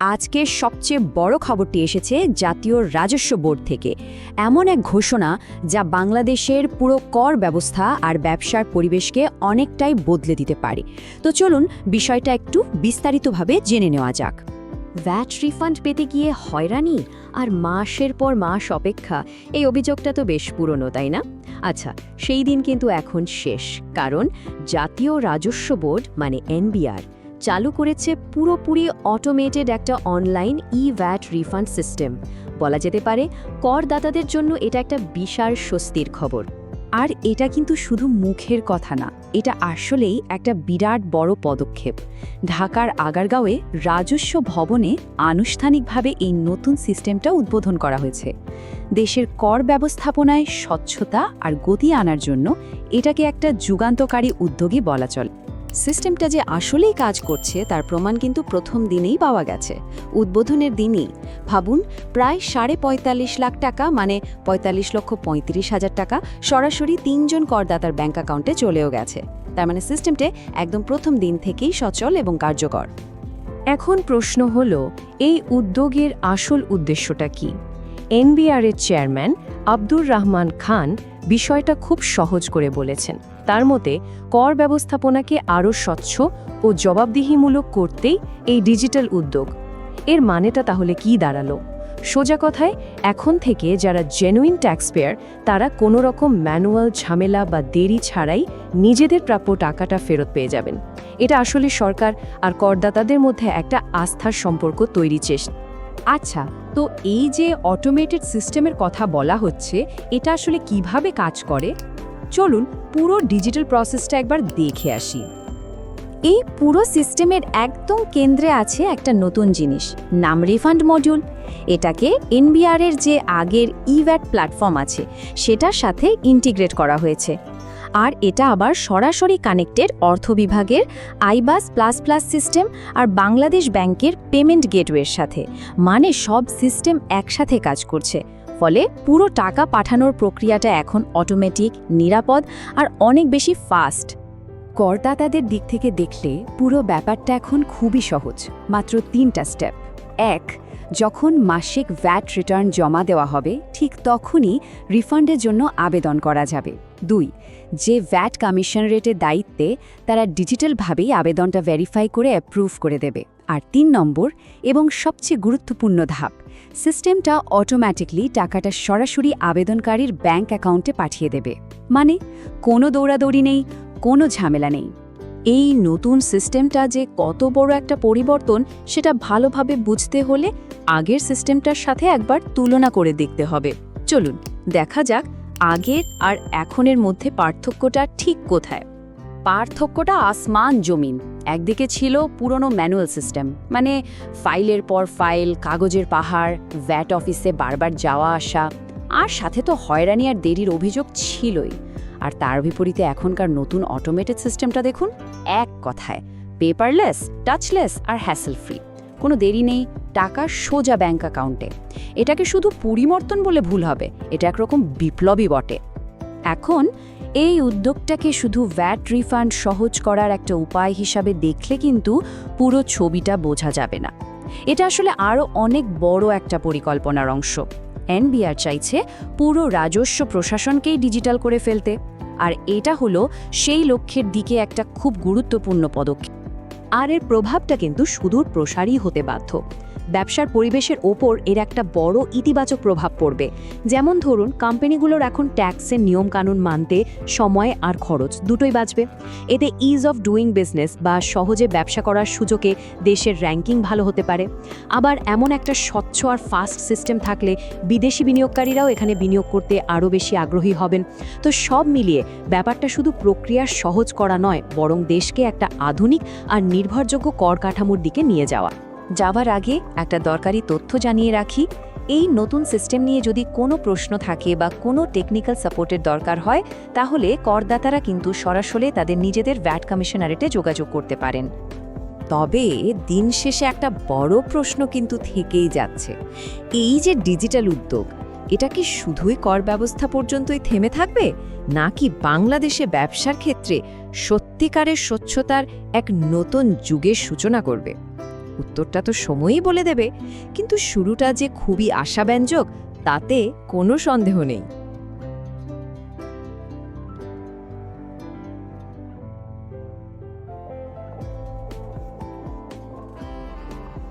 আজকের সবচেয়ে বড় খবরটি এসেছে জাতীয় রাজস্ব বোর্ড থেকে। এমন এক ঘোষণা যা বাংলাদেশের পুরো কর ব্যবস্থা আর ব্যবসার পরিবেশকে অনেকটাই বদলে দিতে পারে। তো চলুন বিষয়টা একটু বিস্তারিতভাবে জেনে নেওয়া যাক। ভ্যাট রিফান্ড পেতে গিয়ে হয়রানি আর মাসের পর মাস অপেক্ষা, এই অভিযোগটা তো বেশ পুরনো, তাই না? আচ্ছা সেই দিন কিন্তু এখন শেষ, কারণ জাতীয় রাজস্ব বোর্ড মানে এনবিআর চালু করেছে পুরোপুরি অটোমেটেড একটা online e VAT refund system বলা যেতে পারে, করদাতাদের জন্য এটা একটা বিশাল স্বস্তির খবর। আর এটা কিন্তু শুধু মুখের কথা না, এটা আসলেই একটা বিরাট বড় পদক্ষেপ। ঢাকার আগারগাঁওয়ে রাজস্ব ভবনে আনুষ্ঠানিকভাবে এই নতুন সিস্টেমটা উদ্বোধন করা হয়েছে। দেশের কর ব্যবস্থাপনায় স্বচ্ছতা আর গতি আনার জন্য এটাকে একটা যুগান্তকারী উদ্যোগী বলা চলে। সিস্টেমটা যে আসলেই কাজ করছে, তার প্রমাণ কিন্তু প্রথম দিনেই পাওয়া গেছে। উদ্বোধনের দিনই। ভাবুন, প্রায় সাড়ে পঁয়তাল্লিশ লাখ টাকা মানে পঁয়তাল্লিশ লক্ষ পঁয়ত্রিশ হাজার টাকা, সরাসরি তিনজন করদাতার ব্যাংক অ্যাকাউন্টে চলেও গেছে। তার মানে সিস্টেমটা একদম প্রথম দিন থেকেই সচল এবং কার্যকর। এখন প্রশ্ন হল, এই উদ্যোগের আসল উদ্দেশ্যটা কি? এনবিআরের চেয়ারম্যান আব্দুর রহমান খান বিষয়টা খুব সহজ করে বলেছেন। তার মতে, কর ব্যবস্থাপনাকে আরও স্বচ্ছ ও জবাবদিহিমূলক করতেই এই ডিজিটাল উদ্যোগ। এর মানেটা তাহলে কি দাঁড়াল? সোজা কথায়, এখন থেকে যারা জেনুইন ট্যাক্সপেয়ার তারা কোনো রকম ম্যানুয়াল ঝামেলা বা দেরি ছাড়াই নিজেদের প্রাপ্য টাকাটা ফেরত পেয়ে যাবেন। এটা আসলে সরকার আর করদাতাদের মধ্যে একটা আস্থার সম্পর্ক তৈরি চেষ্টা আচ্ছা তো এই যে অটোমেটেড সিস্টেমের কথা বলা হচ্ছে, এটা আসলে কীভাবে কাজ করে? চলুন পুরো ডিজিটাল প্রসেসটা একবার দেখে আসি। এই পুরো সিস্টেমের একদম কেন্দ্রে আছে একটা নতুন জিনিস, নাম রিফান্ড মডিউল এটাকে এনবিআর এর যে আগের ইভ্যাট প্ল্যাটফর্ম আছে, সেটার সাথে ইন্টিগ্রেট করা হয়েছে। আর এটা আবার সরাসরি কানেক্টেড অর্থ বিভাগের আইবাস প্লাস প্লাস সিস্টেম আর বাংলাদেশ ব্যাংকের পেমেন্ট গেটওয়ের সাথে। মানে সব সিস্টেম একসাথে কাজ করছে। ফলে পুরো টাকা পাঠানোর প্রক্রিয়াটা এখন অটোমেটিক, নিরাপদ আর অনেক বেশি ফাস্ট। করদাতাদের দিক থেকে দেখলে পুরো ব্যাপারটা এখন খুবই সহজ, মাত্র তিনটা স্টেপ। এক যখন মাসিক ভ্যাট রিটার্ন জমা দেওয়া হবে, ঠিক তখনই রিফান্ডের জন্য আবেদন করা যাবে। দুই, যে ভ্যাট কমিশন রেটের দায়িত্বে তারা ডিজিটালভাবেই আবেদনটা ভেরিফাই করে অ্যাপ্রুভ করে দেবে। আর তিন নম্বর এবং সবচেয়ে গুরুত্বপূর্ণ ধাপ সিস্টেমটা অটোম্যাটিকলি টাকাটা সরাসরি আবেদনকারীর ব্যাংক অ্যাকাউন্টে পাঠিয়ে দেবে। মানে কোনো দৌড়াদৌড়ি নেই, কোনো ঝামেলা নেই। এই নতুন সিস্টেমটা যে কত বড় একটা পরিবর্তন, সেটা ভালোভাবে বুঝতে হলে আগের সিস্টেমটার সাথে একবার তুলনা করে দেখতে হবে। চলুন, দেখা যাক আগের আর এখনের মধ্যে পার্থক্যটা ঠিক কোথায়। পার্থক্যটা আসমান জমিন, একদিকে ছিল পুরনো ম্যানুয়াল সিস্টেম মানে ফাইলের পর ফাইল, কাগজের পাহাড়, ভ্যাট অফিসে বারবার যাওয়া আসা, আর সাথে তো হয়রানি আর দেরির অভিযোগ ছিলই। আর তার বিপরীতে এখনকার নতুন অটোমেটেড সিস্টেমটা দেখুন, এক কথায় পেপারলেস টাচলেস আর হ্যাসেল ফ্রি কোনো দেরি নেই টাকা সোজা ব্যাংক অ্যাকাউন্টে। এটাকে শুধু পরিবর্তন বলে ভুল হবে, এটা একরকম বিপ্লবী বটে। এখন, এই উদ্যোগটাকে শুধু ভ্যাট রিফান্ড সহজ করার একটা উপায় হিসাবে দেখলে কিন্তু পুরো ছবিটা বোঝা যাবে না। এটা আসলে আরও অনেক বড় একটা পরিকল্পনার অংশ। এনবিআর চাইছে পুরো রাজস্ব প্রশাসনকেই ডিজিটাল করে ফেলতে, আর এটা হলো সেই লক্ষ্যের দিকে একটা খুব গুরুত্বপূর্ণ পদক্ষেপ। আর এর প্রভাবটা কিন্তু সুদূর প্রসারী হতে বাধ্য। ব্যবসার পরিবেশের ওপর এর একটা বড় ইতিবাচক প্রভাব পড়বে। যেমন ধরুন কোম্পানিগুলোর এখন ট্যাক্সের নিয়মকানুন মানতে সময় আর খরচ দুটোই বাঁচবে। এতে ইজ অফ ডুইং বিজনেস বা সহজে ব্যবসা করার সুযোগে দেশের র্যাঙ্কিং ভালো হতে পারে। আবার এমন একটা স্বচ্ছ আর ফাস্ট সিস্টেম থাকলে বিদেশি বিনিয়োগকারীরাও এখানে বিনিয়োগ করতে আরও বেশি আগ্রহী হবেন। তো সব মিলিয়ে ব্যাপারটা শুধু প্রক্রিয়া সহজ করা নয়, বরং দেশকে একটা আধুনিক আর নির্ভরযোগ্য কর কাঠামোর দিকে নিয়ে যাওয়া। যাওয়ার আগে একটা দরকারি তথ্য জানিয়ে রাখি, এই নতুন সিস্টেম নিয়ে যদি কোনো প্রশ্ন থাকে বা কোনো টেকনিক্যাল সাপোর্টের দরকার হয়, তাহলে করদাতারা কিন্তু সরাসরি তাদের নিজেদের ভ্যাট কমিশনারেটে যোগাযোগ করতে পারেন। তবে দিন শেষে একটা বড় প্রশ্ন কিন্তু থেকেই যাচ্ছে, এই যে ডিজিটাল উদ্যোগ, এটা কি শুধুই কর ব্যবস্থা পর্যন্তই থেমে থাকবে, নাকি বাংলাদেশে ব্যবসার ক্ষেত্রে সত্যিকারের স্বচ্ছতার এক নতুন যুগের সূচনা করবে? উত্তরটা তো সময়ই বলে দেবে। কিন্তু শুরুটা যে খুবই আশাব্যঞ্জক তাতে কোনো সন্দেহ নেই।